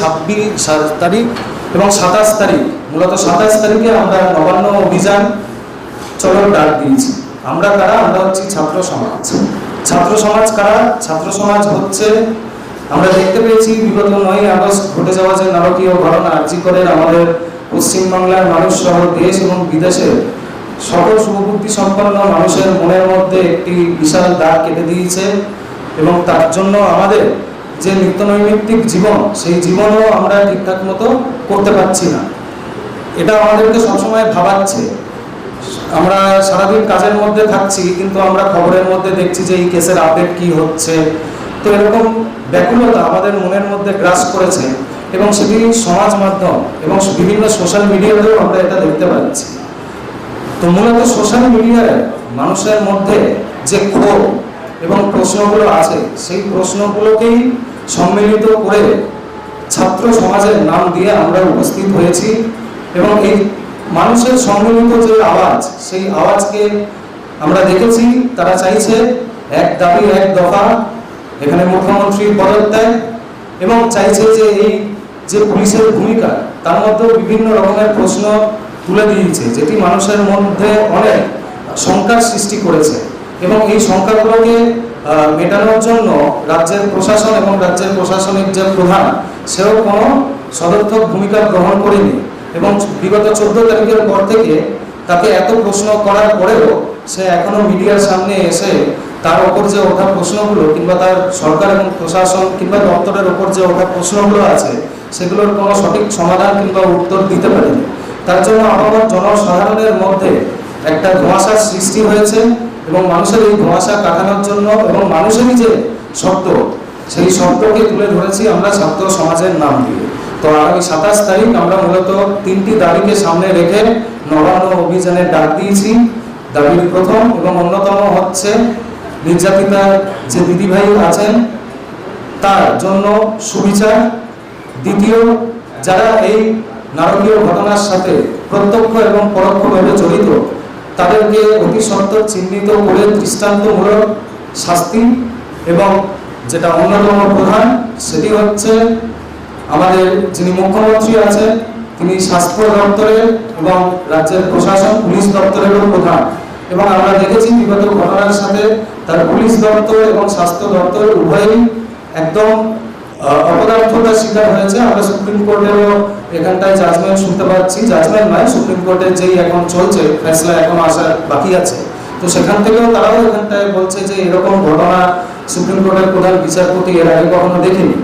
ছাব্বিশ তারিখ এবং সাতাশ তারিখ। মূলত সাতাশ তারিখে আমরা নবান্ন অভিযান চলো ডাক দিয়েছি। আমরা কারা? আমরা হচ্ছি ছাত্র সমাজ। ছাত্র সমাজ কারা? ছাত্র সমাজ হচ্ছে, আমরা দেখতে পেয়েছি বিগত নয় আগস্ট ঘটে যাওয়া যে নারকীয় ঘটনা আর্জি করে আমাদের পশ্চিমবাংলার মানুষ সহ দেশ এবং বিদেশের সকল শুভবুদ্ধি সম্পন্ন মানুষের মনের মধ্যে একটি বিশাল দাগ কেটে দিয়েছে এবং তার জন্য আমাদের যে নিত্য নৈমিত্তিক জীবন, সেই জীবনও আমরা ঠিকঠাক মতো করতে পারছি না। এটা আমাদেরকে সবসময় ভাবাচ্ছে। আমরা সারাদিন কাজের মধ্যে থাকছি, কিন্তু আমরা খবরের মধ্যে দেখছি যে এই কেসের আপডেট কি হচ্ছে। তো এরকম ব্যাকুলতা আমাদের মনের মধ্যে গ্রাস করেছে এবং সেটি সমাজ মাধ্যম এবং বিভিন্ন সোশ্যাল মিডিয়াতেও আমরা এটা দেখতে পাচ্ছি। তো মূলত সোশ্যাল মিডিয়ায় মানুষের মধ্যে যে ক্ষোভ এবং প্রশ্নগুলো আছে। সেই প্রশ্নগুলোকেই সম্মিলিত করে ছাত্র সমাজের নাম দিয়ে আমরা উপস্থিত হয়েছি এবং এই মানুষের সম্মিলিত যে আওয়াজ, সেই আওয়াজকে আমরা দেখেছি। তারা চাইছে এক দাবি, এক দফা, এখানে মুখ্যমন্ত্রীর পদত্যাগ এবং চাইছে যে এই যে পুলিশের ভূমিকা, তার মধ্যেও বিভিন্ন রকমের প্রশ্ন তুলে দিয়েছে, যেটি মানুষের মধ্যে অনেক শঙ্কার সৃষ্টি করেছে। এবং এই সংখ্যাগুলোকে মেটানোর জন্য রাজ্যের প্রশাসন এবং রাজ্যের প্রশাসনিক যে প্রধান, সেও কোনো সদর্থক ভূমিকা গ্রহণ করেনি এবং বিগত চোদ্দ তারিখের পর থেকে তাকে এত প্রশ্ন করার পরেও সে এখনও মিডিয়ার সামনে এসে তার ওপর যে ওঠা প্রশ্নগুলো কিংবা তার সরকার এবং প্রশাসন কিংবা দপ্তরের ওপর যে ওঠা প্রশ্নগুলো আছে, সেগুলোর কোনো সঠিক সমাধান কিংবা উত্তর দিতে পারেনি। তার জন্য আবহাওয়ার জনসাধারণের মধ্যে একটা ধোঁয়াশার সৃষ্টি হয়েছে। এবং মানুষের এই ধোঁয়াশা কাটানোর জন্য এবং মানুষেরই যে শব্দ, সেই শব্দকে তুলে ধরেছি আমরা ছাত্র সমাজের নাম দিয়ে। তো আগামী সাতাশ তারিখ আমরা মূলত তিনটি দাবিকে সামনে রেখে নবান্ন অভিযানের ডাক দিয়েছি। দাবির প্রথম এবং অন্যতম হচ্ছে নির্যাতিতার যে দিদিভাই আছেন, তার জন্য সুবিচার। দ্বিতীয়, যারা এই নারকীয় ঘটনার সাথে প্রত্যক্ষ এবং পরোক্ষভাবে জড়িত তাদেরকে অতি সত্ত্বর চিহ্নিত করে দৃষ্টান্তমূলক শাস্তি এবং যেটা অন্যতম প্রধান, সেটি হচ্ছে আমাদের যিনি মুখ্যমন্ত্রী আছেন, তিনি স্বাস্থ্য দপ্তরের এবং রাজ্যের প্রশাসন, পুলিশ দপ্তরেরও প্রধান। এবং আমরা দেখেছি বিগত ঘটনার সাথে তার পুলিশ দপ্তর এবং স্বাস্থ্য দপ্তর উভয়ই একদম অপদার্থতার শিকার হয়েছে। আমরা সুপ্রিম কোর্টেরও এখানটায় জাজমেন্ট শুনতে পাচ্ছি। জাজমেন্ট নয় সুপ্রিম কোর্টের যেই এখন চলছে, ফেসলা এখন আসার বাকি আছে। তো সেখান থেকেও তারাও এখানটায় বলছে যে এরকম ঘটনা সুপ্রিম কোর্টের প্রধান বিচারপতি এর আগে কখনো দেখেনি।